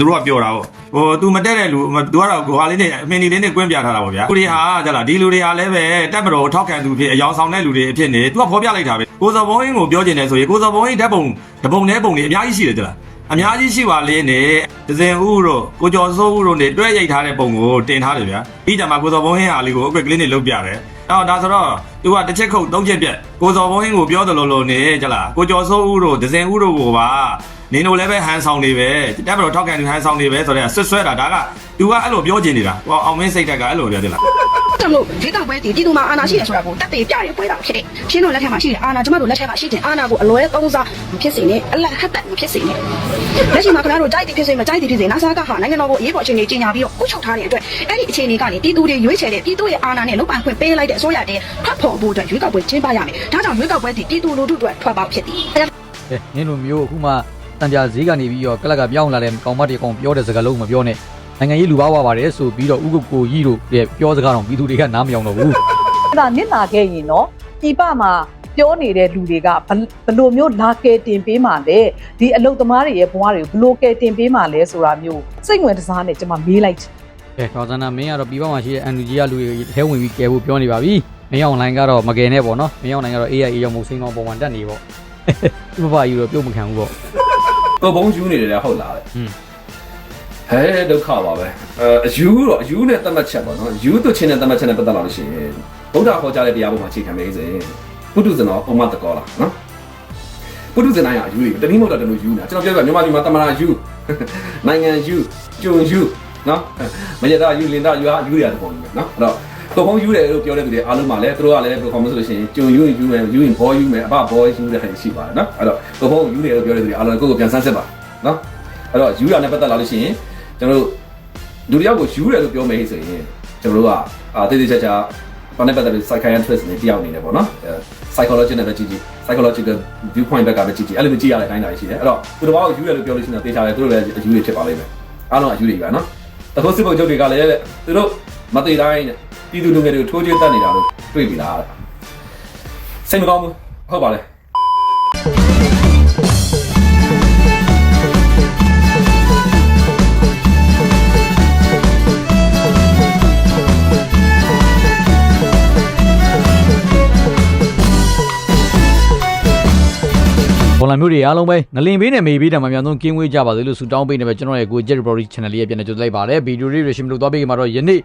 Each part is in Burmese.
သူတို့ကပြောတာပေါ့ဟိုသူမတက်တဲ့လူသူကတော့ဟိုဟာလေးနဲ့အမင်းဒီလေးနဲ့ကွင်းပြထားတာပေါ့ဗျာကိုရီဟာကြလားဒီလူတွေဟာလည်းပဲတက်မတော်ထောက်ခံသူဖြစ်အယောင်ဆောင်တဲ့လူတွေအဖြစ်နေသူကဖော်ပြလိုက်တာပဲကိုစော်ဘုံဟင်းကိုပြောကျင်တယ်ဆိုရင်ကိုစော်ဘုံဟင်းဓာတ်ပုံဓပုံနဲ့ပုံတွေအများကြီးရှိတယ်ကြလားအများကြီးရှိပါလေနဲ့ဒဇင်ဦးတို့ကိုကျော်စိုးဦးတို့နဲ့တွဲရိုက်ထားတဲ့ပုံကိုတင်ထားတယ်ဗျာပြီးကြမှာကိုစော်ဘုံဟင်းဟာလေးကိုအကွက်ကလေးနဲ့လုတ်ပြတယ်အော်ဒါဆိုတော့သူကတစ်ချက်ခုတ်သုံးချက်ပြက်ကိုစော်ဘုံဟင်းကိုပြောတယ်လို့လို့နေကြလားကိုကျော်စိုးဦးတို့ဒဇင်ဦးတို့ကိုပါ နင်တို့လည်းပဲဟန်ဆောင်နေပဲတက်ဘတော်ထောက်ကန်သူဟန်ဆောင်နေပဲဆိုတော့ဆွတ်ဆွဲတာဒါက तू ကအဲ့လိုပြောချင်နေတာဟောအောင်မင်းစိတ်တက်ကအဲ့လိုပြောတယ်လားတမလို့ဒီတော့ပွဲတည်ဒီသူမှာအာနာရှိတယ်ဆိုတာကိုတက်သေးပြရပွဲတာဖြစ်တယ်ရှင်းတို့လက်ထက်မှာရှိတယ်အာနာကျမတို့လက်ထက်မှာရှိတယ်အာနာကိုအလွဲသုံးစားမဖြစ်စေနဲ့အလတ်ဟတ်တက်မဖြစ်စေနဲ့လက်ရှိမှာခင်ဗျားတို့ကြိုက်တယ်ဖြစ်စေမကြိုက်တယ်ဖြစ်စေနာဆာကဟာနိုင်ငံတော်ကိုအရေးပေါ်အခြေအနေကြီးညာပြီးတော့ဥချုပ်ထားတဲ့အတွက်အဲ့ဒီအခြေအနေကနေပြည်သူတွေရွေးချယ်တဲ့ပြည်သူရဲ့အာဏာနဲ့လုံပိုင်ခွင့်ပေးလိုက်တဲ့အစိုးရတဲ့ဖတ်ဖို့ဖို့အတွက်ရွေးကောက်ပွဲကျင်းပရမယ်ဒါကြောင့်ရွေးကောက်ပွဲတည်ပြည်သူလူထုအတွက်ထွက်ပေါက်ဖြစ်သည်ကဲနင်းလိုမျိုးအခုမှ တံပြဈေးကနေပြီးတော့ကလက်ကပြောင်းလာတဲ့ကောင်မတွေကောင်ပြောတဲ့စကားလုံးမပြောနဲ့နိုင်ငံရေးလူပါဝါပါတယ်ဆိုပြီးတော့ဥက္ကိုကြီးတို့ရဲ့ပြောစကားတော့ပြည်သူတွေကနားမယောင်တော့ဘူးအဲ့ဒါနစ်နာခဲ့ရင်နော်ဒီပမှာပြောနေတဲ့လူတွေကဘယ်ဘယ်လိုမျိုးလာကဲတင်ပေးမှလဲဒီအလုတ်သမားတွေရဲ့ဘဝတွေကိုဘယ်လိုကဲတင်ပေးမှလဲဆိုတာမျိုးစိတ်ဝင်တစားနဲ့ကျွန်မမေးလိုက်ချင်ကဲဒေါ်စန္ဒမင်းကတော့ပြည်ပမှာရှိတဲ့ NUG ကလူတွေထဲဝင်ပြီးကဲဖို့ပြောနေပါပြီမင်းအောင်လိုင်းကတော့မကယ်နဲ့ပေါ့နော်မင်းအောင်လိုင်းကတော့ AI ရောက်မှုစိန်ကောင်းပုံမှန်တက်နေပေါ့ဒီဘဘကြီးတော့ပြုတ်မခံဘူးပေါ့ ကိုဘုံယူနေတယ်လေဟုတ်လားတဲ့อืมဟဲဒုက္ခပါပဲအဲအယူတော့အယူနဲ့တတ်မှတ်ချက်ပါနော်ယူသူချင်းနဲ့တတ်မှတ်ချက်နဲ့ပတ်သက်လာလို့ရှိရင်ဗုဒ္ဓဟောကြားတဲ့တရားပေါ်မှာအခြေခံနေစေပုထုဇဉ်တော်အမတ်တကောလားနော်ပုထုဇဉ်တိုင်းကအယူတွေတနည်းမဟုတ်တော့တလို့ယူနေတာကျွန်တော်ပြောပြမြန်မာပြည်မှာတမနာယူနိုင်ငံယူကျုံယူနော်မရတာယူလင်တာယူဟာယူရတယ်ပုံကြီးပဲနော်အဲ့တော့ ကိုဘုံယူတယ်လို့ပြောတဲ့သူတွေအားလုံးမှာလည်းသူတို့ကလည်းဘယ်လိုခေါ်မလဲဆိုလို့ရှိရင်ကျုံယူရင်ယူမယ်ယူရင်ဘောယူမယ်အဘဘောယူတဲ့ဟာရှိပါတယ်နော်အဲ့တော့ကိုဘုံယူတယ်လို့ပြောတဲ့သူတွေအားလုံးကိုကိုပြန်ဆန်းစစ်ပါနော်အဲ့တော့ယူရနဲ့ပတ်သက်လာလို့ရှိရင်ကျွန်တော်တို့လူတစ်ယောက်ကိုယူတယ်လို့ပြောမယ်ဆိုရင်ကျွန်တော်တို့ကအာတိတိကျကျဘာနဲ့ပတ်သက်ပြီး psychiatrist နဲ့တယောက်အနေနဲ့ပေါ့နော်အဲ psychology နဲ့ပဲကြည့်ကြည့် psychological viewpoint ဘက်ကပဲကြည့်ကြည့်အဲ့လိုမျိုးကြည့်ရတဲ့အတိုင်းတာရှိတယ်အဲ့တော့သူတစ်ပါးကိုယူတယ်လို့ပြောလို့ရှိရင်တေချာတယ်သူတို့လည်းအယူတွေဖြစ်ပါလိမ့်မယ်အားလုံးအယူတွေပဲနော်တခုစစ်ဖို့ချုပ်တွေကလည်းသူတို့မသေးတိုင်းနဲ့ ပြည်သူလူငယ်တွေကိုထိုးချွေးတတ်နေတာလို့တွေ့ပြီလားစိတ်မကောင်းဘူးဟုတ်ပါလေဘောလမျိုးတွေအားလုံးပဲနလင်ပေးနဲ့မေပေးတယ်မှာအများဆုံးကင်းဝေးကြပါစေလို့ဆုတောင်းပေးနေပဲကျွန်တော်ရဲ့ကို Jet Republic Channel လေးရဲ့ပြန်နေကြိုလိုက်ပါတယ်ဗီဒီယိုလေးတွေရှင်မလို့သွားပေးကြမှာတော့ယနေ့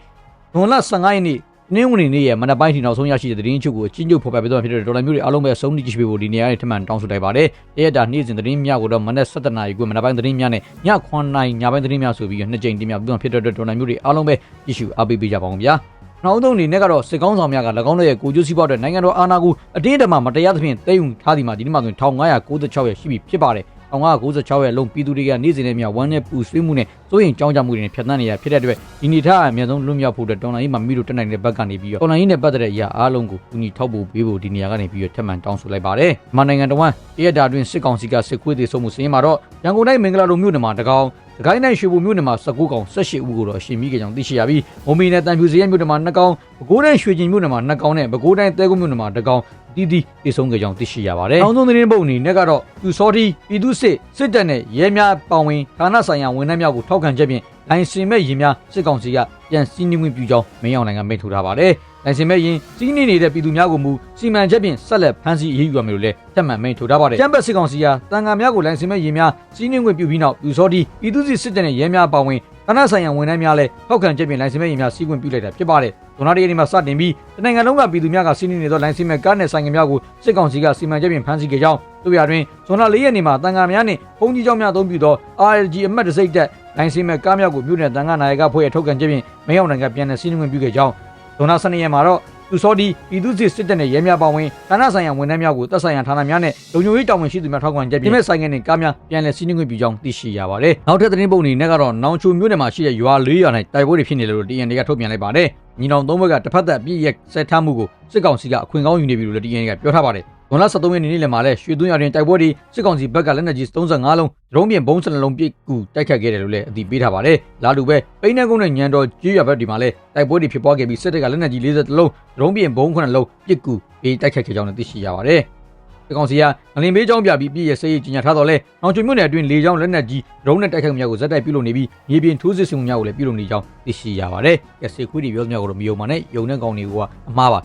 ဇွန်လ15ရက်နေ့နင်းဝင်နေ့ရဲ့မနက်ပိုင်းထီနောက်ဆုံးရရှိတဲ့သတင်းချုပ်ကိုအချင်းချုပ်ဖော်ပြပေးသွားဖြစ်တဲ့ဒေါ်လာမျိုးတွေအားလုံးပဲအဆုံးထိကြည့်ပေးဖို့ဒီနေရာနဲ့ထမှန်တောင်းဆိုလိုက်ပါတယ်။ရဲ့တာနေ့စဉ်သတင်းများကိုတော့မနက်7:00နာရီကိုမနက်ပိုင်းသတင်းများနဲ့ည9:00နာရီညပိုင်းသတင်းများဆိုပြီးနှစ်ကြိမ်တင်ပြပြီးတော့ဖြစ်တဲ့အတွက်ဒေါ်လာမျိုးတွေအားလုံးပဲကြည့်ရှုအားပေးပေးကြပါအောင်ဗျာ။နောက်ဆုံးအနေနဲ့ကတော့စစ်ကောင်းဆောင်များက၎င်းတို့ရဲ့ကိုကျိုးစီးပွားအတွက်နိုင်ငံတော်အာဏာကိုအတင်းအဓမ္မမတရားသဖြင့်သိမ်းယူထားသည်မှာဒီနေ့မှဆိုရင်1596ရဲ့ရှိပြီဖြစ်ပါတယ် 1996ရဲ့လုံးပြည်သူတွေကနေ့စဉ်နဲ့မြဝမ်းနဲ့ပူဆွေးမှုနဲ့စိုးရင်ကြောင်းကြမှုတွေနဲ့ဖြတ်သန်းနေရဖြစ်တဲ့အတွက်ဒီနေထားအများဆုံးလွတ်မြောက်ဖို့အတွက်တော်လိုင်းမှာမိတို့တက်နိုင်တဲ့ဘက်ကနေပြီးတော့တော်လိုင်းနဲ့ပတ်သက်တဲ့အရာအားလုံးကိုကူညီထောက်ပို့ပေးဖို့ဒီနေရာကနေပြီးတော့ထပ်မံတောင်းဆိုလိုက်ပါတယ်။မြန်မာနိုင်ငံတော်ဝန်တရက်တာတွင်စစ်ကောင်စီကစစ်ခွေးတွေဆုံးမှုစင်းမှာတော့ရန်ကုန်တိုင်းမင်္ဂလာဒုံမြို့နယ်မှာတကောင် ဒကိုင်းနိုင်ရွှေဘုံမြို့နယ်မှာ19ကောင်18ဦးကိုတော့ရှင်မိကြကြောင်းသိရှိရပြီးမုံမီနဲ့တန်ဖြူစရဲမြို့နယ်မှာ2ကောင်ပဲခူးတိုင်းရွှေကျင်မြို့နယ်မှာ2ကောင်နဲ့ပဲခူးတိုင်းတဲကုန်းမြို့နယ်မှာ2ကောင်တီးတီးတည်ဆုံးကြကြောင်းသိရှိရပါတယ်။နောက်ဆုံးသတင်းပုတ်အနေနဲ့ကတော့သူစောတီပြည်သူစစ်စစ်တပ်နဲ့ရဲများပါဝင်ဌာနဆိုင်ရာဝန်ထမ်းများကိုထောက်ခံချက်ဖြင့်လိုင်စင်မဲ့ရင်များစစ်ကောင်စီကပြန်စီးနှင်းဝင်ပြုကြောင်းမင်းအောင်နိုင်ငံမိန့်ထုတ်ထားပါတယ်။ လိုင်စင်မဲ့ရင်စီးနှင်းနေတဲ့ပြည်သူများကိုမူစီမံချက်ဖြင့်ဆက်လက်ဖမ်းဆီးအရေးယူရမယ်လို့လည်းထပ်မံမိန့်ထုတ်ထားပါတယ်။ကျမ်းပတ်စစ်ကောင်စီကတန်ခါများကိုလိုင်စင်မဲ့ရင်များစီးနှင်းဝင်ပြုပြီးနောက်သူစောတီပြည်သူစစ်စစ်တပ်နဲ့ရဲများပါဝင်ဌာနဆိုင်ရာဝန်ထမ်းများလည်းထောက်ခံချက်ဖြင့်လိုင်စင်မဲ့ရင်များစီးဝင်ပြုလိုက်တာဖြစ်ပါတယ်။ဇွန်လတရက်နေ့မှာစတင်ပြီးတနိုင်ငံလုံးကပြည်သူများကစီးနှင်းနေသောလိုင်စင်မဲ့ကားနဲ့ဆိုင်ငယ်များကိုစစ်ကောင်စီကစီမံချက်ဖြင့်ဖမ်းဆီးခဲ့ကြောင်းတို့ရတွင်ဇွန်လ၄ရက်နေ့မှာတန်ခါများနှင့်ဘုံကြီးကျောင်းများအသုံးပြုသော RLG အမတ်တစိမ့်တက်လိုင်စင်မဲ့ကားများကိုမြို့နယ်တန်ခါနိုင်ကဖွဲ့ရထုတ်ကန်ချက်ဖြင့်မင်းအောင်နိုင်ငံပြန်လည်စီးနှင်းဝင်ပြုခဲ့ကြောင်း ဇွန်လ12ရက်မှာတော့သူစောဒီပြည်သူ့စစ်စစ်တပ်နဲ့ရဲများပါဝင်ဌာနဆိုင်ရာဝန်ထမ်းများကိုတပ်ဆိုင်ရာဌာနများနဲ့လုံခြုံရေးတာဝန်ရှိသူများထောက်ခံချက်ဖြင့်မဲ့ဆိုင်ငယ်နဲ့ကားများပြန်လည်စီးနှင်းခွင့်ပြုကြောင်းသိရှိရပါတယ်။နောက်ထပ်သတင်းပုံအနေနဲ့ကတော့နောင်ချိုမြို့နယ်မှာရှိတဲ့ရွာ၄ရွာ၌တိုက်ပွဲတွေဖြစ်နေတယ်လို့ TN တွေကထုတ်ပြန်လိုက်ပါတယ်။ညီနောင်သုံးဘက်ကတစ်ဖက်သက်အပြည့်ရဲ့ဆက်ထားမှုကိုစစ်ကောင်စီကအခွင့်ကောင်းယူနေပြီလို့လည်း TN ကပြောထားပါတယ်။ ဇွန်လ23ရက်နေ့နေ့လယ်မှာလည်းရွှေသွန်းရွာတွင်တိုက်ပွဲတွေစစ်ကောင်စီဘက်ကလက်နက်ကြီး35လုံးဒရုန်းပြင်ဘုံးစနလုံးပစ်ကူတိုက်ခတ်ခဲ့တယ်လို့လည်းအသိပေးထားပါတယ်။လာလူပဲပိန်းနှကုန်းနဲ့ညံတော်ကြီးရွာဘက်ဒီမှာလည်းတိုက်ပွဲတွေဖြစ်ပွားခဲ့ပြီးစစ်တပ်ကလက်နက်ကြီး40လုံးဒရုန်းပြင်ဘုံး9လုံးပစ်ကူပေးတိုက်ခတ်ခဲ့ကြောင်းလည်းသိရှိရပါတယ်။ဒီကောင်စီကငလင်ဘေးကြောင်းပြပြီးပြည်ရဲ့စေးကြီးညာထားတော့လဲနောင်ချုံမြို့နယ်အတွင်းလေကြောင်းလက်နက်ကြီးဒရုန်းနဲ့တိုက်ခိုက်မှုများကိုဇက်တိုက်ပြုလုပ်နေပြီးမြေပြင်ထိုးစစ်ဆင်မှုများကိုလည်းပြုလုပ်နေကြောင်းသိရှိရပါတယ်။ကဲစေခွေးတွေပြောသမျှကိုတော့မယုံပါနဲ့ယုံတဲ့ကောင်တွေကအမှားပါ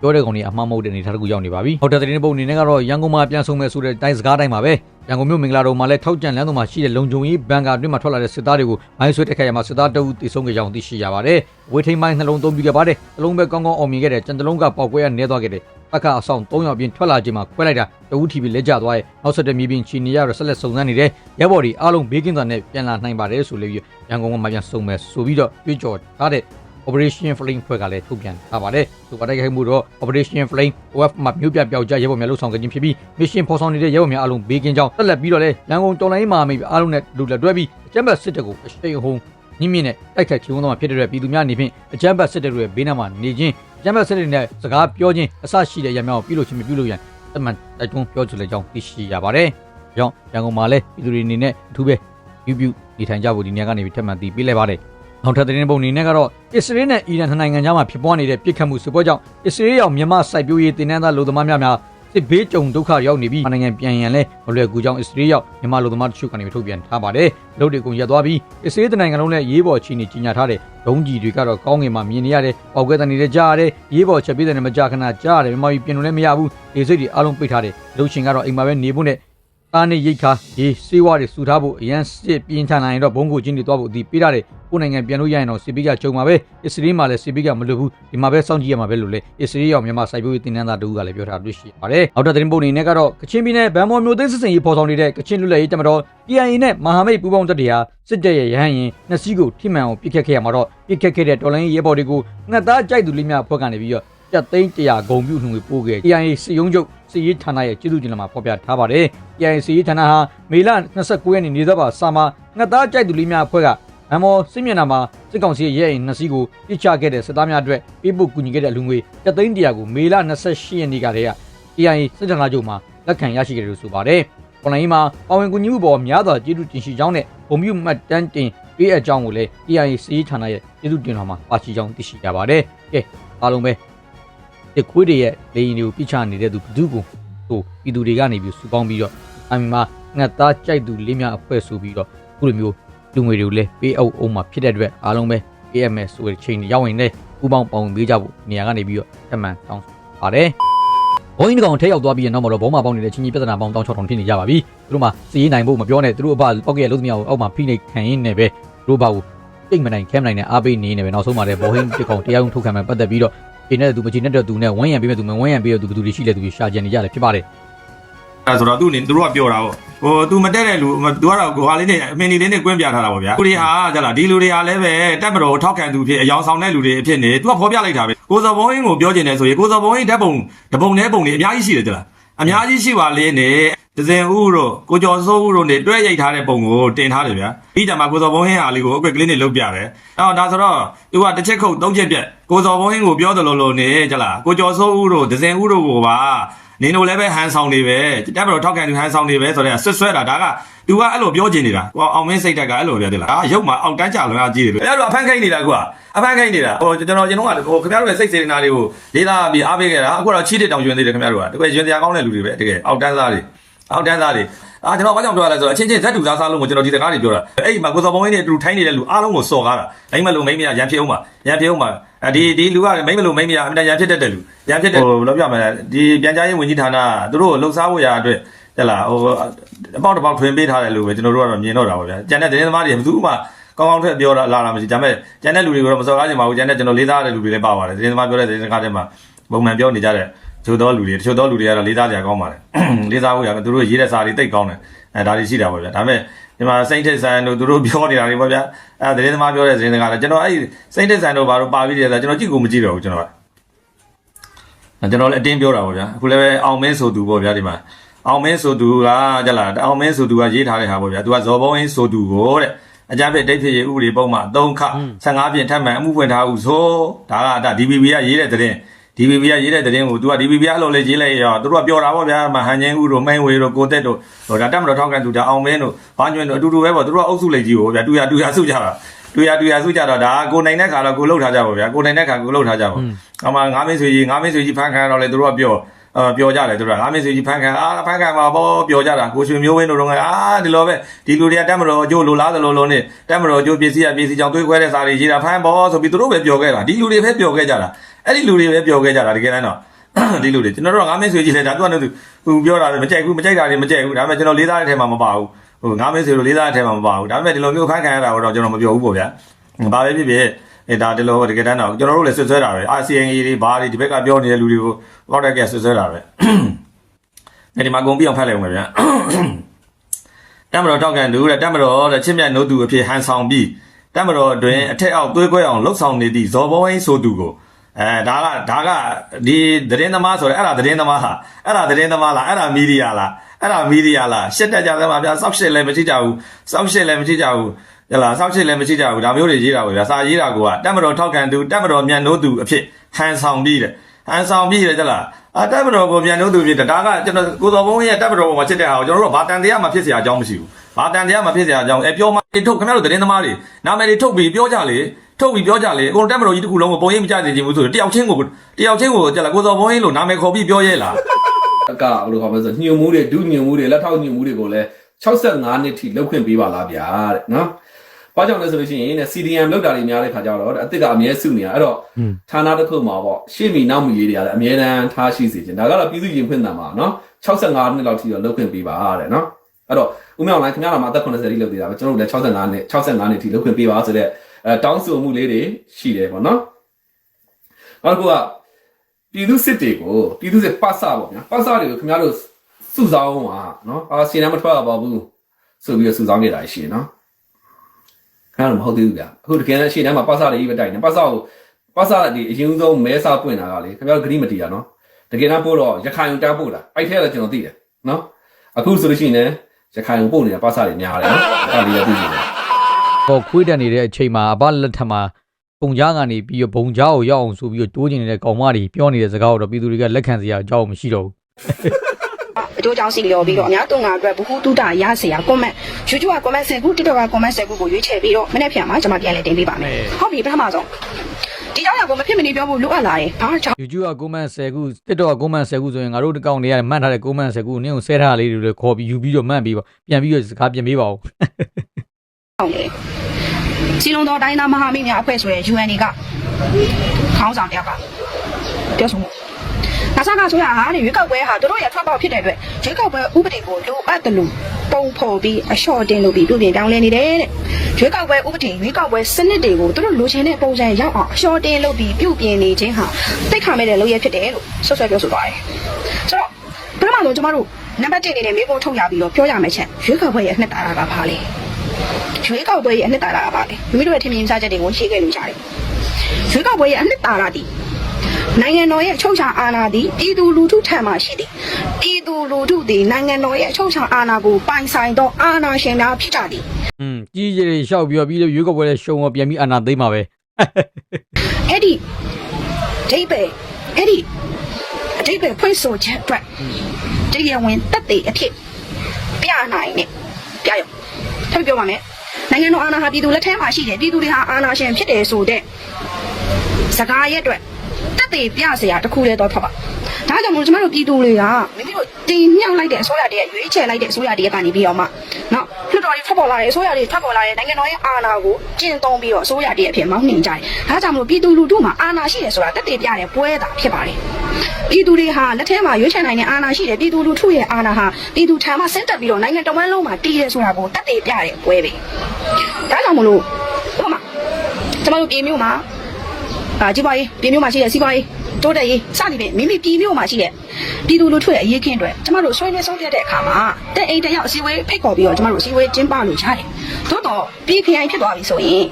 ပြောတဲ့ကောင်တွေအမှားမဟုတ်တဲ့အနေထားတစ်ခုရောက်နေပါပြီ။ဟိုတယ်သတင်းပုံအနေနဲ့ကတော့ရန်ကုန်မှာပြန်ဆုံမဲ့ဆိုတဲ့တိုင်းစကားတိုင်းပါပဲ။ရန်ကုန်မြို့မင်္ဂလာတော်မှာလည်းထောက်ကြံလမ်းတော်မှာရှိတဲ့လုံခြုံရေးဘန်ကာအတွင်းမှာထွက်လာတဲ့စစ်သားတွေကိုမိုင်းဆွဲတက်ခိုက်ရမှာစစ်သားတအုပ်တိဆုံးခဲ့ကြောင်းသိရှိရပါတယ်။ဝေထိန်မိုင်းနှလုံးသုံးပြီးခဲ့ပါတယ်။နှလုံးပဲကောင်းကောင်းအောင်မြင်ခဲ့တဲ့ကြံတလုံးကပေါက်ကွဲရနေသွားခဲ့တဲ့အခါအဆောင်3ယောက်ပြင်ထွက်လာခြင်းမှာခွဲလိုက်တာတအုပ်ထီပြီးလက်ကျသွားရဲ့နောက်ဆက်တဲ့မြေပြင်ချီနေရတော့ဆက်လက်စုံစမ်းနေတဲ့ရဲဘော်တွေအားလုံးဘေးကင်းစွာနဲ့ပြန်လာနိုင်ပါတယ်ဆိုလို့ရန်ကုန်ကမှပြန်စုံမဲ့ဆိုပြီးတော့ကြွေးကြော်ထားတဲ့ Operation Flame ဖွဲ့ကလည်းထုတ်ပြန်ထားပါတယ်။သူကတိုက်ခိုက်မှုတော့ Operation Flame OF မှာမြို့ပြပျောက်ကြားရဲဘော်များလှုပ်ဆောင်ခဲ့ခြင်းဖြစ်ပြီး mission ဖော်ဆောင်နေတဲ့ရဲဘော်များအားလုံးဘေးကင်းကြောင်းဆက်လက်ပြီးတော့လည်းရန်ကုန်တော်လိုင်းမှာမိအားလုံးနဲ့လူလက်တွဲပြီးအကြမ်းဖက်စစ်တပ်ကိုအရှိန်ဟုန်ညှိမြင့်နဲ့တိုက်ခိုက်ချေုံးသွားမှာဖြစ်တဲ့အတွက်ပြည်သူများအနေဖြင့်အကြမ်းဖက်စစ်တပ်တွေရဲ့ဘေးနားမှာနေခြင်းအကြမ်းဖက်စစ်တပ်တွေနဲ့စကားပြောခြင်းအဆရှိတဲ့ရများကိုပြုလုပ်ခြင်းမပြုလုပ်ရန်တမန်တိုက်တွန်းပြောဆိုလိုက်ကြောင်းသိရှိရပါတယ်။ကြောင့်ရန်ကုန်မှာလည်းပြည်သူတွေအနေနဲ့အထူးပဲပြုပြုနေထိုင်ကြဖို့ဒီနေရာကနေပြီးထပ်မံသိပေးလိုက်ပါတယ်။ နောက်ထပ်သတင်းပုံအနေနဲ့ကတော့အစ္စရေးနဲ့အီရန်နှစ်နိုင်ငံကြားမှာဖြစ်ပွားနေတဲ့ပြစ်ခတ်မှုစစ်ပွဲကြောင့်အစ္စရေးရောက်မြန်မာစိုက်ပျိုးရေးတင်နန်းသားလူသမားများများစစ်ဘေးကြုံဒုက္ခရောက်နေပြီးနိုင်ငံပြန်ရန်လဲမလွယ်ကူကြောင်းအစ္စရေးရောက်မြန်မာလူသမားတချို့ကနေထုတ်ပြန်ထားပါတယ်။လုပ်တွေကိုရပ်သွားပြီးအစ္စရေးတနိုင်ငံလုံးနဲ့ရေးပေါ်ချီနေကြီးညာထားတဲ့ဒုံးကြီးတွေကတော့ကောင်းငင်မှာမြင်နေရတဲ့ပေါက်ကွဲတဲ့နေတဲ့ကြားရတယ်ရေးပေါ်ချက်ပေးတဲ့မကြာခဏကြားရတယ်မြန်မာပြည်ပြင်လို့လည်းမရဘူးလေစိတ်တွေအလုံးပိတ်ထားတယ်လှုပ်ရှင်ကတော့အိမ်မှာပဲနေဖို့နဲ့ အားနဲ့ရိတ်ခါရေးစေးဝါးတွေစူထားဖို့အရန်စစ်ပြင်းထန်နိုင်တော့ဘုံကိုချင်းတွေသွားဖို့အတီးပေးထားတယ်ကိုယ်နိုင်ငံပြန်လို့ရရင်တော့စစ်ပေးကကြုံမှာပဲအစ္စရေးမှာလည်းစစ်ပေးကမလွတ်ဘူးဒီမှာပဲစောင့်ကြည့်ရမှာပဲလို့လေအစ္စရေးရောက်မြန်မာစိုက်ပျိုးရေးတင်နန်းသားတူကလည်းပြောထားတွေ့ရှိပါတယ်နောက်တဲ့သတင်းပုံတွေနဲ့ကတော့ကချင်ပြည်နယ်ဗန်မော်မြို့သိမ်းစစ်စင်ရေးဖော်ဆောင်နေတဲ့ကချင်လူလက်ရေးတမတော် PIA နဲ့မဟာမိတ်ပူးပေါင်းတပ်တွေဟာစစ်တပ်ရဲ့ရဟန်းရင်နှစ်စီးကိုထိမှန်အောင်ပစ်ခတ်ခဲ့ရမှာတော့ပစ်ခတ်ခဲ့တဲ့တော်လိုင်းရဲဘော်တွေကိုငှက်သားကြိုက်သူလေးများဖွဲ့ကနေပြီးတော့ ကြက်သိန်း100ဂုံပြုနှုံတွေပို့ခဲ့ PIA စစ်ရုံးချုပ်စစ်ရေးဌာနရဲ့ကျေးဇူးတင်လာမှာဖော်ပြထားပါတယ် PIA စစ်ရေးဌာနဟာမေလ29ရက်နေ့နေသက်ပါစာမှာငှက်သားကြိုက်သူလေးများအဖွဲ့ကအမော်စစ်မျက်နှာမှာစစ်ကောင်စီရဲ့ရဲအိမ်နှစ်စီးကိုပြစ်ချခဲ့တဲ့စစ်သားများအတွက်ပေးပို့ကူညီခဲ့တဲ့လူငွေတသိန်းတရာကိုမေလ28ရက်နေ့ကတည်းက PIA စစ်တပ်သားချုပ်မှာလက်ခံရရှိခဲ့တယ်လို့ဆိုပါတယ်။ကွန်လိုင်းမှာပါဝင်ကူညီမှုပေါ်များစွာကျေးဇူးတင်ရှိကြောင်းနဲ့ဘုံမြူမှတ်တမ်းတင်ပေးအပ်ကြောင်းကိုလည်း PIA စီးဌာနရဲ့ကျေးဇူးတင်တော်မှာပါရှိကြောင်းသိရှိရပါတယ်။ကဲအားလုံးပဲ ဒီခွေးတွေရဲ့လေရင်တွေကိုပြစ်ချနေတဲ့သူဘသူကိုဟိုပြည်သူတွေကနေပြီးစူပေါင်းပြီးတော့အမှမှာငတ်သားကြိုက်သူလေးများအဖွဲ့ဆိုပြီးတော့ခုလိုမျိုးလူငွေတွေကိုလည်းပေးအုပ်အောင်မှာဖြစ်တဲ့အတွက်အားလုံးပဲ AMS ဆိုတဲ့ချိန်ရောက်ရင်လည်းဥပေါင်းပေါင်းပေးကြဖို့နေရာကနေပြီးတော့အမှန်တောင်းပါတယ်ဘုံင်းကောင်ထဲရောက်သွားပြီးရင်နောက်မှာတော့ဘောမှာပေါင်းနေတဲ့ချင်းကြီးပြဿနာပေါင်း1600ဖြစ်နေကြပါပြီသူတို့မှစီးရင်နိုင်ဖို့မပြောနဲ့သူတို့အဖပောက်ကရဲ့လုံးသမီးအောင်အောက်မှာဖိနေခံရင်းနဲ့ပဲသူတို့ဘာကိုတိတ်မနိုင်ခဲမနိုင်နဲ့အားပေးနေနေပဲနောက်ဆုံးမှာလည်းဘောဟင်းပြကောင်တရားရုံးထုတ်ခံမှပတ်သက်ပြီးတော့ ဒီနဲ့သူမချင်တဲ့သူနဲ့ဝန်းရံပေးမဲ့သူမဝန်းရံပေးတဲ့သူဘယ်သူတွေရှိလဲသူရှာကြံနေကြတယ်ဖြစ်ပါတယ်အဲဆိုတော့သူနေသူတို့ကပြောတာပေါ့ဟိုသူမတက်တဲ့လူသူကတော့ဟိုဟာလေးနဲ့အမင်းဒီလေးနဲ့ကွင်းပြထားတာပေါ့ဗျာလူတွေဟာကြလားဒီလူတွေဟာလည်းပဲတက်မတော်ထောက်ခံသူဖြစ်အယောင်ဆောင်တဲ့လူတွေအဖြစ်နေသူကဖော်ပြလိုက်တာပဲကိုစော်ဘုံအင်းကိုပြောကျင်တယ်ဆိုရင်ကိုစော်ဘုံအင်းဓာတ်ပုံဓာတ်ပုံနဲ့ပုံတွေအများကြီးရှိတယ်ကြလားအများကြီးရှိပါလေနဲ့ ဒဇင်ဦးတို့ကိုကျော်စိုးဦးတို့နေတွဲရိုက်ထားတဲ့ပုံကိုတင်ထားတယ်ဗျာဒီကြမှာကိုစော်ဘုံအင်းဟာလေးကိုအကွက်ကလေးနဲ့လုတ်ပြတယ်အော်ဒါဆိုတော့သူကတစ်ချက်ခုတ်သုံးချက်ပြက်ကိုစော်ဘုံအင်းကိုပြောတယ်လို့လို့နေကြလားကိုကျော်စိုးဦးတို့ဒဇင်ဦးတို့ကိုပါနင်တို့လည်းပဲဟန်ဆောင်နေပဲတက်ဘတော်ထောက်ကန်သူဟန်ဆောင်နေပဲဆိုတော့ဆွတ်ဆွဲတာဒါက तू ကအဲ့လိုပြောချင်နေတာကိုအောင်မင်းစိတ်တက်ကအဲ့လိုပြောတယ်လားအာရုပ်မှာအောက်တန်းကြလွန်အားကြီးတယ်လို့အဲ့လိုအဖန်ခိုင်းနေတာကွာအဖန်ခိုင်းနေတာဟိုကျွန်တော်ကျွန်တော်ကဟိုခင်ဗျားတို့ရဲ့စိတ်စေတနာတွေကိုလေးလာပြီးအားပေးခဲ့တာအခုတော့ချီးတစ်တောင်ကျွန်းသေးတယ်ခင်ဗျားတို့ကတကယ်ကျွန်းတရားကောင်းတဲ့လူတွေပဲတကယ်အောက်တန်းသားတွေ အောက်တန်းသားတွေအာကျွန်တော်ဘာကြောင့်ပြောရလဲဆိုတော့အချင်းချင်းဇက်တူသားစားလုံးကိုကျွန်တော်ဒီတကားတွေပြောတာအဲ့ဒီမှာကိုစော်ပေါင်းင်းနဲ့အတူထိုင်းနေတဲ့လူအားလုံးကိုစော်ကားတာမိမလို့မိမရရန်ဖြစ်အောင်ပါရန်ဖြစ်အောင်ပါဒီဒီလူကမိမလို့မိမရအမြဲရန်ဖြစ်တတ်တဲ့လူရန်ဖြစ်တဲ့ဟိုဘယ်လိုပြောမလဲဒီပြန်ကြားရေးဝန်ကြီးဌာနသူတို့လှုပ်ရှားဖို့ရာအတွက်ဟဲ့လားဟိုအပေါက်တစ်ပေါက်ထွင်ပေးထားတယ်လို့ပဲကျွန်တော်တို့ကတော့မြင်တော့တာပါဗျာကျန်တဲ့တင်းသမားတွေဘယ်သူမှကောင်းကောင်းထက်ပြောတာလာတာမရှိဒါပေမဲ့ကျန်တဲ့လူတွေကတော့မစော်ကားချင်ပါဘူးကျန်တဲ့ကျွန်တော်လေးသားတဲ့လူတွေလည်းပါပါတယ်တင်းသမားပြောတဲ့တင်းစကားတွေမှာပုံမှန်ပြောနေကြတဲ့ ချို့သောလူတွေတချို့သောလူတွေကတော့လေးသားကြကောင်းပါတယ်လေးသားဖို့ရသူတို့ရေးတဲ့စာတွေတိတ်ကောင်းတယ်အဲဒါတွေရှိတာပါဗျာဒါပေမဲ့ဒီမှာစိတ်ထက်ဆန်တို့သူတို့ပြောနေတာတွေပေါ့ဗျာအဲသတင်းသမားပြောတဲ့သတင်းစကားလည်းကျွန်တော်အဲ့စိတ်ထက်ဆန်တို့ဘာလို့ပါပြီးတယ်ဆိုတော့ကျွန်တော်ကြည့်ကိုမကြည့်တော့ဘူးကျွန်တော်ကကျွန်တော်လည်းအတင်းပြောတာပေါ့ဗျာအခုလည်းပဲအောင်မင်းဆိုသူပေါ့ဗျာဒီမှာအောင်မင်းဆိုသူကကြလားအောင်မင်းဆိုသူကရေးထားတဲ့ဟာပေါ့ဗျာသူကဇော်ဘုံအင်းဆိုသူကိုတဲ့အကြမ်းဖက်တိတ်ဖြစ်ရေးဥပဒေပုံမှ3ခ15ပြင်ထပ်မှန်အမှုဖွင့်ထားဦးဆိုဒါကဒါ DBB ကရေးတဲ့သတင်း DBB ကရေးတဲ့သတင်းကို तू က DBB အဲ့လိုလေးရေးလိုက်ရောသူတို့ကပြောတာပေါ့ဗျာမဟန်ချင်းဦးတို့မိုင်းဝေတို့ကိုတက်တို့ဟိုဒါတက်မတော်ထောက်ကန်သူဒါအောင်မင်းတို့ဘာညွန့်တို့အတူတူပဲပေါ့သူတို့ကအုပ်စုလိုက်ကြီးကိုဗျာတူရတူရစုကြတာတူရတူရစုကြတော့ဒါကိုနိုင်တဲ့ခါတော့ကိုလှုပ်ထားကြပါဗျာကိုနိုင်တဲ့ခါကိုလှုပ်ထားကြပါအမှငါးမင်းဆွေကြီးငါးမင်းဆွေကြီးဖန်ခံတော့လေသူတို့ကပြောအာပြောကြတယ်သူတို့ကငါမေ့စီကြီးဖန်ခံအာဖန်ခံမှာပေါ့ပြောကြတာကိုရွှေမျိုးဝင်းတို့တော့အာဒီလိုပဲဒီလူတွေကတက်မတော်အကျိုးလိုလားသလိုလိုနဲ့တက်မတော်အကျိုးပစ္စည်းရပစ္စည်းကြောင့်တွေးခွဲတဲ့စာတွေရေးတာဖန်ပေါ့ဆိုပြီးသူတို့ပဲပြောခဲ့တာဒီလူတွေပဲပြောခဲ့ကြတာ အဲ့ဒီလူတွေပဲပြောခဲ့ကြတာတကယ်တမ်းတော့ဒီလူတွေကျွန်တော်တို့ကငါမေ့စီကြီးလဲဒါသူကလည်းသူပြောတာပဲမကြိုက်ဘူးမကြိုက်တာတွေမကြိုက်ဘူးဒါပေမဲ့ကျွန်တော်လေးသားတဲ့ထဲမှာမပါဘူးဟိုငါမေ့စီတို့လေးသားတဲ့ထဲမှာမပါဘူးဒါပေမဲ့ဒီလိုမျိုးဖန်ခံရတာတော့ကျွန်တော်မပြောဘူးပေါ့ဗျာဘာပဲဖြစ်ဖြစ်အဲဒါဒီလိုတကယ်တမ်းတော့ကျွန်တော်တို့လည်းဆွဆွဲတာပဲ RCN တွေဘာတွေဒီဘက်ကပြောနေတဲ့လူတွေကိုဟောတက်ကဆွဆွဲတာပဲအဲ့ဒီမှာအကုန်ပြအောင်ဖတ်လိုက်အောင်ပဲဗျာတမတော်တောက်ကန်သူတဲ့တမတော်တဲ့ချစ်မြတ်နိုးသူအဖြစ်ဟန်ဆောင်ပြီးတမတော်အတွင်အထက်အောက်သွေးကွဲအောင်လှုပ်ဆောင်နေသည့်ဇော်ဘောဝင်းဆိုသူကို အဲဒါကဒါကဒီသတင်းသမားဆိုရဲအဲ့ဒါသတင်းသမားဟာအဲ့ဒါသတင်းသမားလားအဲ့ဒါမီဒီယာလားအဲ့ဒါမီဒီယာလားရှစ်တက်ကြသမားဗျာစောက်ရှစ်လည်းမရှိကြဘူးစောက်ရှစ်လည်းမရှိကြဘူးဟလာစောက်ရှစ်လည်းမရှိကြဘူးဒါမျိုးတွေရေးတာပဲဗျာစာရေးတာကတမတော်ထောက်ကန်သူတမတော်မြတ်နိုးသူအဖြစ်ဟန်ဆောင်ပြီးတဲ့ဟန်ဆောင်ပြီးတယ်ကြလား အတက်မတော်ကိုပြန်လို့သူဖြစ်တယ်ဒါကကျွန်တော်ကိုတော်ဘုံရဲ့တက်မတော်ပေါ်မှာဖြစ်တဲ့ဟာကိုကျွန်တော်တို့ကဘာတန်တရားမှဖြစ်เสียအကြောင်းမရှိဘူးဘာတန်တရားမှဖြစ်เสียအကြောင်းအဲပြောမှထုတ်ခင်ဗျားတို့သတင်းသမားတွေနာမည်တွေထုတ်ပြီးပြောကြလေ ထုတ်ပြီးပြောကြလေကိုတက်မတော်ကြီးတစ်ခုလုံးကိုပုံရိပ်မကြစေချင်ဘူးဆိုတော့တယောက်ချင်းကိုတယောက်ချင်းကိုကြက်လာကိုတော်ဘုံရင်လို့နာမည်ခေါ်ပြီးပြောရဲလားအကဘယ်လိုခေါ်မလဲဆိုညှို့မှုတွေဒုညှို့မှုတွေလက်ထောက်ညှို့မှုတွေကိုလည်း65နှစ်ထိလောက်ခွင့်ပေးပါလားဗျာတဲ့နော်ဘာကြောင့်လဲဆိုလို့ရှိရင်တဲ့ CDM လောက်တာတွေများတဲ့ခါကျတော့တဲ့အစ်စ်ကအမြဲစုနေတာအဲ့တော့ဌာနတစ်ခုမှာပေါ့ရှေ့မီနောက်မီရေးတွေကလည်းအမြဲတမ်းထားရှိစေချင်ဒါကတော့ပြည်သူရင်ခွင့်တန်ပါနော်65နှစ်လောက်ထိတော့လောက်ခွင့်ပေးပါတဲ့နော်အဲ့တော့ဦးမြောင်လိုင်းခင်ဗျားတို့မှာအသက်80ထိလောက်သေးတာပဲကျွန်တော်တို့လည်း65နှစ်65နှစ်ထိလောက်ခွင့်ပေးပါဆိုတဲ့အဲ တောင်းဆိုမှုလေးတွေရှိတယ်ပေါ့နော်နောက်တစ်ခုကပြည်သူစစ်တွေကိုပြည်သူစစ်ပတ်စပေါ့ဗျာပတ်စတွေကိုခင်ဗျားတို့စုဆောင်းပါနော်အာစီနမထွက်ပါဘူးဆိုပြီးတော့စုဆောင်းနေတာရှိတယ်နော်ခင်ဗျားတို့မဟုတ်သေးဘူးဗျာအခုတကယ်လည်းရှေ့တန်းမှာပတ်စတွေကြီးပဲတိုက်နေပတ်စကိုပတ်စတွေအရင်ဆုံးမဲစာပွင့်တာကလေခင်ဗျားတို့ဂရိမတီးတာနော်တကယ်တမ်းပို့တော့ရခိုင်ကိုတန်းပို့တာအဲ့ထဲလည်းကျွန်တော်သိတယ်နော်အခုဆိုလို့ရှိရင်လည်းရခိုင်ကိုပို့နေတာပတ်စတွေများတယ်နော်အဲ့ဒါလေးလည်းသိနေတယ် ဟောခွေးတက်နေတဲ့အချိန်မှာအဘလက်ထမှာပုံကြားကနေပြီးတော့ဘုံကြားကိုရောက်အောင်ဆိုပြီးတော့တိုးကျင်နေတဲ့ကောင်မတွေပြောနေတဲ့စကားကိုတော့ပြည်သူတွေကလက်ခံစရာအကြောင်းမရှိတော့ဘူးအတိုးကြောင်းစီလျော်ပြီးတော့အများသုံးကအတွက်ဘ ഹു တုဒရစရာ comment YouTube က comment 10ခု TikTok က comment 10ခုကိုရွေးချယ်ပြီးတော့မနေ့ဖြန်မှာကျွန်မပြန်လည်တင်ပေးပါမယ်ဟုတ်ပြီပထမဆုံးဒီကြောင်ရကိုမဖြစ်မနေပြောဖို့လိုအပ်လာတယ်ဘာကြောင့် YouTube က comment 10ခု TikTok က comment 10ခုဆိုရင်ငါတို့တကောင်တွေကမှတ်ထားတဲ့ comment 10ခုနင်းကိုဆဲထားလေးတွေလည်းခေါ်ပြီးယူပြီးတော့မှတ်ပြီးပါပြန်ပြီးတော့စကားပြန်ပေးပါဦး အောင်လေစီလုံးတော်တိုင်းသားမဟာမိတ်များအဖွဲ့ဆိုရယ် UN ကခေါင်းဆောင်တယောက်ကပြောဆိုမှုနာဆာကဆိုရဟာနေရွေးကောက်ပွဲဟာတို့ရဲ့ထွက်ပေါက်ဖြစ်တဲ့အတွက်ရွေးကောက်ပွဲဥပဒေကိုလိုအပ်တယ်လို့ပုံဖော်ပြီးအလျှော့တင်လို့ပြီးပြုပြင်ပြောင်းလဲနေတယ်တဲ့ရွေးကောက်ပွဲဥပဒေရွေးကောက်ပွဲစနစ်တွေကိုတို့လိုချင်တဲ့ပုံစံရောက်အောင်အလျှော့တင်လို့ပြီးပြုပြင်နေခြင်းဟာတိတ်ခါမဲ့တဲ့လုပ်ရဖြစ်တယ်လို့ဆွဆွဲပြောဆိုသွားတယ်ဆိုတော့ပထမဆုံးကျမတို့နံပါတ်1အနေနဲ့မိဖို့ထုတ်ရပြီးတော့ပြောရမယ်ချက်ရွေးကောက်ပွဲရဲ့အနှစ်သာရကဘာလဲ ရွေးကောက်ပွဲရဲ့အနှစ်သာရကပါလေမိမိတို့ရဲ့ထင်မြင်စားချက်တွေကိုရှင်းခဲ့လို့ရတယ်ရွေးကောက်ပွဲရဲ့အနှစ်သာရတည်နိုင်ငံတော်ရဲ့ချုပ်ချာအာဏာသည်ပြည်သူလူထုထံမှရှိသည်ပြည်သူလူထုသည်နိုင်ငံတော်ရဲ့ချုပ်ချာအာဏာကိုပိုင်ဆိုင်သောအာဏာရှင်များဖြစ်ကြသည်อืมကြီးကြီးတွေရှောက်ပြီးတော့ပြီးတော့ရွေးကောက်ပွဲနဲ့ရှုံတော့ပြန်ပြီးအာဏာသိမ်းပါပဲအဲ့ဒီဒိဗေအဲ့ဒီအဒိဗေဖွင့်ဆိုချက်အတွက်တရားဝင်တက်တဲ့အဖြစ်ပြနိုင်နဲ့ပြရထပ်ပြောပါမယ် နိုင်ငံတော်အာဏာဟာပြည်သူလက်ထဲမှာရှိတယ်ပြည်သူတွေဟာအာဏာရှင်ဖြစ်တယ်ဆိုတဲ့စကားရဲ့အတွက် တက်တေပြစရာတစ်ခုလည်းတော့ထွက်ပါဒါကြောင့်မို့ကျွန်တော်တို့ပြည်သူတွေကမိမိတို့တင်မြှောက်လိုက်တဲ့အစိုးရတည်းရွေးချယ်လိုက်တဲ့အစိုးရတည်းကနေပြီးတော့မှနော်လွှတ်တော်တွေထွက်ပေါ်လာတဲ့အစိုးရတွေထွက်ပေါ်လာတဲ့နိုင်ငံတော်ရဲ့အာဏာကိုကျင့်သုံးပြီးတော့အစိုးရတည်းအဖြစ်မောင်းနှင်ကြတယ်ဒါကြောင့်မို့ပြည်သူလူထုမှာအာဏာရှိတယ်ဆိုတာတက်တေပြတဲ့ပွဲတာဖြစ်ပါတယ်ပြည်သူတွေဟာလက်ထဲမှာရွေးချယ်နိုင်တဲ့အာဏာရှိတယ်ပြည်သူလူထုရဲ့အာဏာဟာပြည်သူထံမှဆင့်တက်ပြီးတော့နိုင်ငံတော်ဝန်လုံးမှာတည်တယ်ဆိုတာကိုတက်တေပြတဲ့ပွဲပဲဒါကြောင့်မို့လို့ဥပမာကျွန်တော်တို့ပြည်မျိုးမှာ အာကြည့်ပါရေးပြည်မျိုးမှာရှိတဲ့စီးပွားရေးတိုးတက်ရေးစသည်ဖြင့်မိမိပြည်မျိုးမှာရှိတဲ့ပြည်သူလူထုရဲ့အရေးခင်းတွေကျမတို့ဆွေးနွေးဆုံးဖြတ်တဲ့အခါမှာတဲ့အိမ်တယောက်အစည်းအဝေးဖိတ်ခေါ်ပြီးတော့ကျမတို့အစည်းအဝေးကျင်းပလို့ရတယ်။သို့တော့ပြည်ခရိုင်ဖြစ်သွားပြီဆိုရင်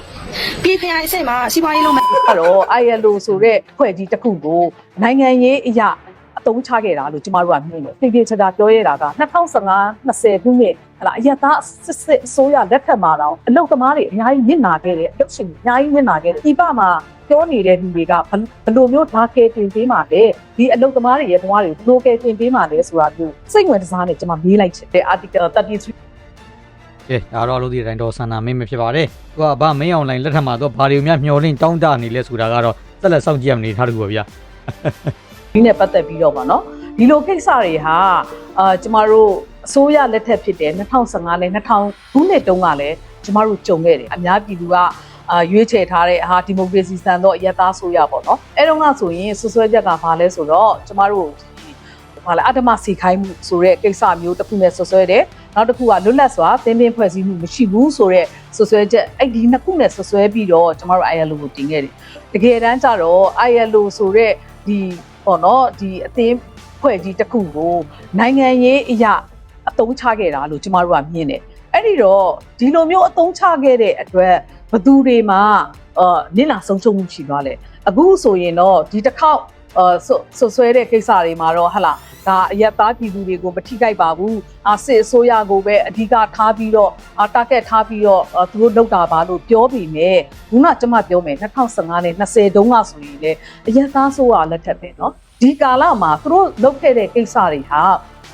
ပြည်ခရိုင်အဆင့်မှာစီးပွားရေးလုံးမဲ့အဲ့တော့ ILO ဆိုတဲ့ဖွဲ့ကြီးတစ်ခုကိုနိုင်ငံရေးအရာအ သုံးချခဲ့တာလို့ကျမတို့ကမြင်တယ်။တိတိကျကျပြောရတာက2015 20ခုနှစ်ဟလာအရသာစစ်စစ်အစိုးရလက်ထက်မှာတော့အလုတ်သမားတွေအများကြီးညစ်နာခဲ့တယ်အလုတ်ရှင်တွေအများကြီးညစ်နာခဲ့တယ်ဒီပမှာပြောနေတဲ့လူတွေကဘယ်ဘယ်လိုမျိုးဓာကဲတင်ပေးမှလဲဒီအလုတ်သမားတွေရဲ့ဘဝတွေကိုဘယ်လိုကဲတင်ပေးမှလဲဆိုတာမျိုးစိတ်ဝင်စားနေကျမမေးလိုက်ချင်တယ် article 33ကဲဒါတော့လို့ဒီတိုင်းတော့ဆန္ဒမင်းမဖြစ်ပါနဲ့သူကဗမင်းအွန်လိုင်းလက်ထက်မှာသူကဘာတွေများမျောလင့်တောင်းတနေလဲဆိုတာကတော့သက်လက်စောင့်ကြည့်ရမနေထားတူပါဗျာ ဒီနဲ့ပတ်သက်ပြီးတော့ပါနော်ဒီလိုကိစ္စတွေဟာအာကျမတို့အစိုးရလက်ထက်ဖြစ်တယ်2015နဲ့2000ခုနှစ်တုန်းကလည်းကျမတို့ကြုံခဲ့တယ်အများပြည်သူကအာရွေးချယ်ထားတဲ့ဟာဒီမိုကရေစီစံတော့အယက်သားဆိုရပေါ့နော်အဲ့တော့ကဆိုရင်ဆွဆွဲချက်ကဘာလဲဆိုတော့ကျမတို့ဒီဘာလဲအတ္တမစီခိုင်းမှုဆိုတဲ့ကိစ္စမျိုးတစ်ခုနဲ့ဆွဆွဲတယ်နောက်တစ်ခုကလွတ်လပ်စွာသင်ပင်ဖွဲ့စည်းမှုမရှိဘူးဆိုတဲ့ဆွဆွဲချက်အဲ့ဒီနှစ်ခုနဲ့ဆွဆွဲပြီးတော့ကျမတို့ ILO ကိုတင်ခဲ့တယ်တကယ်တမ်းကျတော့ ILO ဆိုတဲ့ဒီ ပေါ့နော်ဒီအသင်းဖွဲ့ကြီးတစ်ခုကိုနိုင်ငံရေးအရာအသုံးချခဲ့တာလို့ကျမတို့ကမြင်တယ်အဲ့ဒီတော့ဒီလိုမျိုးအသုံးချခဲ့တဲ့အတွက်ဘသူတွေမှာအာနစ်နာဆုံးရှုံးမှုရှိသွားလဲအခုဆိုရင်တော့ဒီတစ်ခေါက်အာ ဆွဆွဲတဲ့ကိစ္စတွေမှာတော့ဟလာဒါအရက်သားပြည်သူတွေကိုမထိခိုက်ပါဘူးအာစစ်အစိုးရကိုပဲအဓိကထားပြီးတော့အာ target ထားပြီးတော့အာသူတို့လောက်တာပါလို့ပြောပြီးမြဲခုနကျမပြောမယ်2015နဲ့20တုန်းကဆိုရင်လေအရက်သားဆိုရလက်ထက်ပဲเนาะဒီကာလမှာသူတို့လုပ်ခဲ့တဲ့ကိစ္စတွေဟာ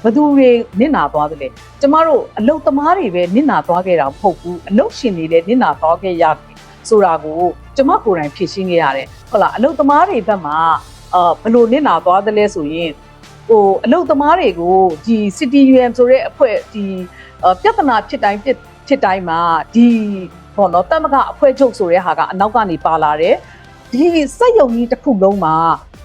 ဘသူတွေနစ်နာသွားတယ်လေကျမတို့အလုတ်သမားတွေပဲနစ်နာသွားခဲ့တာမဟုတ်ဘူးအလုတ်ရှင်တွေလည်းနစ်နာသွားခဲ့ရတယ်ဆိုတာကိုကျမကိုယ်တိုင်ဖြေရှင်းခဲ့ရတယ်ဟုတ်လားအလုတ်သမားတွေဘက်မှာ အာဘလို့နစ်နာသွားတယ်လဲဆိုရင်ဟိုအလုတ်သမားတွေကိုဒီ CTUM ဆိုတဲ့အဖွဲ့ဒီအာပြဿနာဖြစ်တိုင်းဖြစ်ဖြစ်တိုင်းမှာဒီဘောနော်တမကအဖွဲ့ချုပ်ဆိုတဲ့ဟာကအနောက်ကနေပါလာတယ်ဒီစက်ယုံကြီးတစ်ခုလုံးမှာ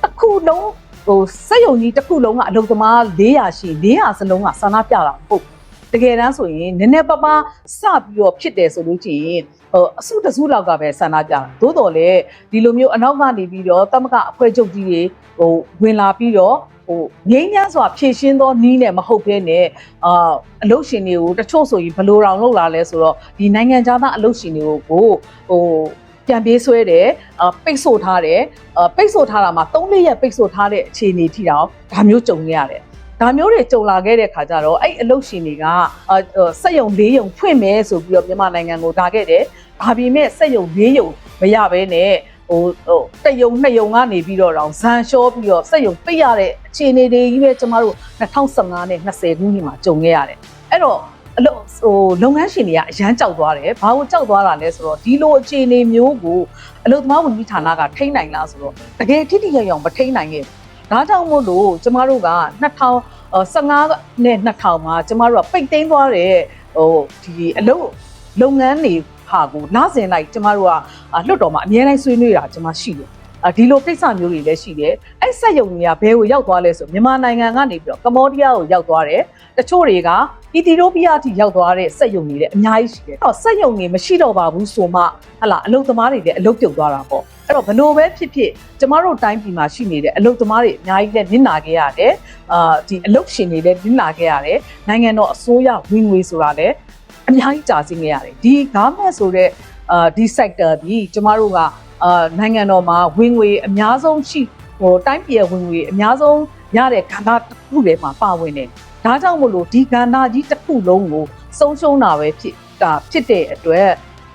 တစ်ခုလုံးဟိုစက်ယုံကြီးတစ်ခုလုံးကအလုတ်သမား400ရှိ400စလုံးကဆန္ဒပြတာမဟုတ်ဘူး တကယ်တမ်းဆိုရင်နည်းနည်းပါးပါးစပြီးတော့ဖြစ်တယ်ဆိုလို့ရှိရင်ဟိုအစုတစုလောက်ကပဲဆန္ဒပြတာသို့တော်လည်းဒီလိုမျိုးအနောက်ကနေပြီးတော့တမကအဖွဲ့ချုပ်ကြီးတွေဟိုဝင်လာပြီးတော့ဟိုငိမ့်ညမ်းစွာဖြည့်ရှင်းသောနီးနဲ့မဟုတ်ဘဲနဲ့အာအလုတ်ရှင်တွေကိုတချို့ဆိုရင်ဘလိုတောင်လုပ်လာလဲဆိုတော့ဒီနိုင်ငံခြားသားအလုတ်ရှင်တွေကိုဟိုပြန်ပြေးဆွဲတယ်အာပိတ်ဆို့ထားတယ်အာပိတ်ဆို့ထားတာမှာ၃လေးရက်ပိတ်ဆို့ထားတဲ့အခြေအနေထိတောင်ဒါမျိုးကြုံခဲ့ရတယ် ဒါမျိုးတွေကြုံလာခဲ့တဲ့ခါကျတော့အဲ့အလုတ်ရှင်တွေကအာစက်ယုံ၄ယုံဖွင့်မယ်ဆိုပြီးတော့မြန်မာနိုင်ငံကိုဒါခဲ့တယ်။ဒါပေမဲ့စက်ယုံ၄ယုံမရဘဲနဲ့ဟိုဟိုတယုံနှစ်ယုံကနေပြီးတော့တောင်ဇန်လျှောပြီးတော့စက်ယုံပိတ်ရတဲ့အခြေအနေတွေကြီးပဲကျမတို့2015နဲ့20ခုနှစ်မှာကြုံခဲ့ရတယ်။အဲ့တော့အလုပ်ဟိုလုပ်ငန်းရှင်တွေကအရန်ကြောက်သွားတယ်။ဘာလို့ကြောက်သွားတာလဲဆိုတော့ဒီလိုအခြေအနေမျိုးကိုအလုပ်သမားဝန်ကြီးဌာနကထိန်းနိုင်လားဆိုတော့တကယ်ထိထိရောက်ရောက်မထိန်းနိုင်ခဲ့ဘူး။ ဒါကြောင့်မို့လို့ကျမတို့က2015နဲ့2000မှာကျမတို့ကပိတ်သိမ်းသွားတဲ့ဟိုဒီအလုပ်လုပ်ငန်းတွေဟာကိုနားစင်လိုက်ကျမတို့ကအာလွတ်တော်မှာအများတိုင်းဆွေးနွေးတာကျမရှိတယ်အာ ဒီလိုကိစ္စမျိုးတွေလည်းရှိတယ်အဲ့ဆက်ယုံတွေကဘယ်ကိုရောက်သွားလဲဆိုမြန်မာနိုင်ငံကနေပြီးတော့ကမ္ဘောဒီးယားကိုရောက်သွားတယ်တချို့တွေကအီသီယိုးပီးယားထိရောက်သွားတဲ့ဆက်ယုံတွေလည်းအများကြီးရှိတယ်အဲ့တော့ဆက်ယုံတွေမရှိတော့ပါဘူးဆိုမှဟလာအလုသမားတွေလည်းအလုပြုတ်သွားတာပေါ့အဲ့တော့ဘလို့ပဲဖြစ်ဖြစ်ကျမတို့တိုင်းပြည်မှာရှိနေတဲ့အလုသမားတွေအများကြီးလည်းနစ်နာခဲ့ရတယ်အာဒီအလုရှင်တွေလည်းနစ်နာခဲ့ရတယ်နိုင်ငံတော်အစိုးရဝင်ငွေဆိုတာလည်းအများကြီးကြာစင်းခဲ့ရတယ်ဒီ government ဆိုတဲ့အာဒီ sector ဒီကျမတို့က အာနိုင်ငံတော်မှာဝင်ငွေအများဆုံးရှိဟိုတိုင်းပြည်ရဲ့ဝင်ငွေအများဆုံးရတဲ့ကဏ္ဍတစ်ခုထဲမှာပါဝင်တယ်ဒါကြောင့်မို့လို့ဒီကဏ္ဍကြီးတစ်ခုလုံးကိုဆုံးရှုံးတာပဲဖြစ်တာဖြစ်တဲ့အတွက်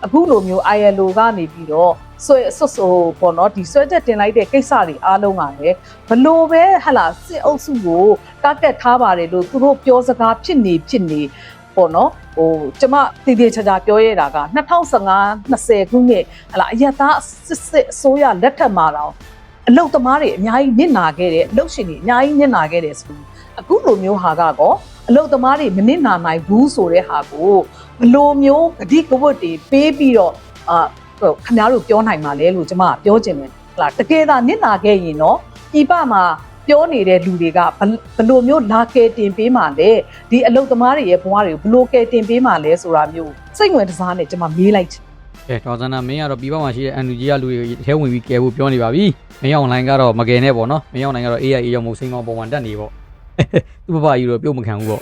အခုလိုမျိုး ILO ကနေပြီးတော့ဆွဲဆွတ်ဆိုပေါ့နော်ဒီဆွဲချက်တင်လိုက်တဲ့ကိစ္စတွေအားလုံးကလည်းဘလို့ပဲဟလာစစ်အုပ်စုကိုတာကက်ထားပါတယ်လို့သူတို့ပြောစကားဖြစ်နေဖြစ်နေ ပေါ့နော်ဟိုကျမတည်တည်ချာချာပြောရတာက2015 20ခုနှစ်ဟလာအယက်သားစစ်စစ်အစိုးရလက်ထက်မှာတော့အလုတ်သမားတွေအများကြီးနစ်နာခဲ့တယ်အလုတ်ရှင်တွေအများကြီးနစ်နာခဲ့တယ်ဆိုပြီးအခုလိုမျိုးဟာကတော့အလုတ်သမားတွေမနစ်နာနိုင်ဘူးဆိုတဲ့ဟာကိုဘလိုမျိုးဂတိကဝတ်တွေပေးပြီးတော့အာဟိုခင်ဗျားတို့ပြောနိုင်မှာလဲလို့ကျမကပြောချင်တယ်ဟလာတကယ်သာနစ်နာခဲ့ရင်တော့ပြပမှာ ပြောနေတဲ့လူတွေကဘဘလိုမျိုးလာကဲတင်ပေးမှလဲဒီအလုတ်သမားတွေရဲ့ဘဝတွေကိုဘလိုကဲတင်ပေးမှလဲဆိုတာမျိုးစိတ်ဝင်တစားနဲ့ကျမမေးလိုက်ချင်ကဲဒေါ်စန္ဒာမင်းကတော့ပြည်ပမှာရှိတဲ့ NUG ကလူတွေထဲဝင်ပြီးကဲဖို့ပြောနေပါပြီမင်းအောင်လိုင်းကတော့မကယ်နဲ့ပေါ့နော်မင်းအောင်လိုင်းကတော့ AI ရောက်မို့စိန်ကောင်ပုံမှန်တက်နေပေါ့သူ့ဘဘကြီးတော့ပြုတ်မခံဘူးပေါ့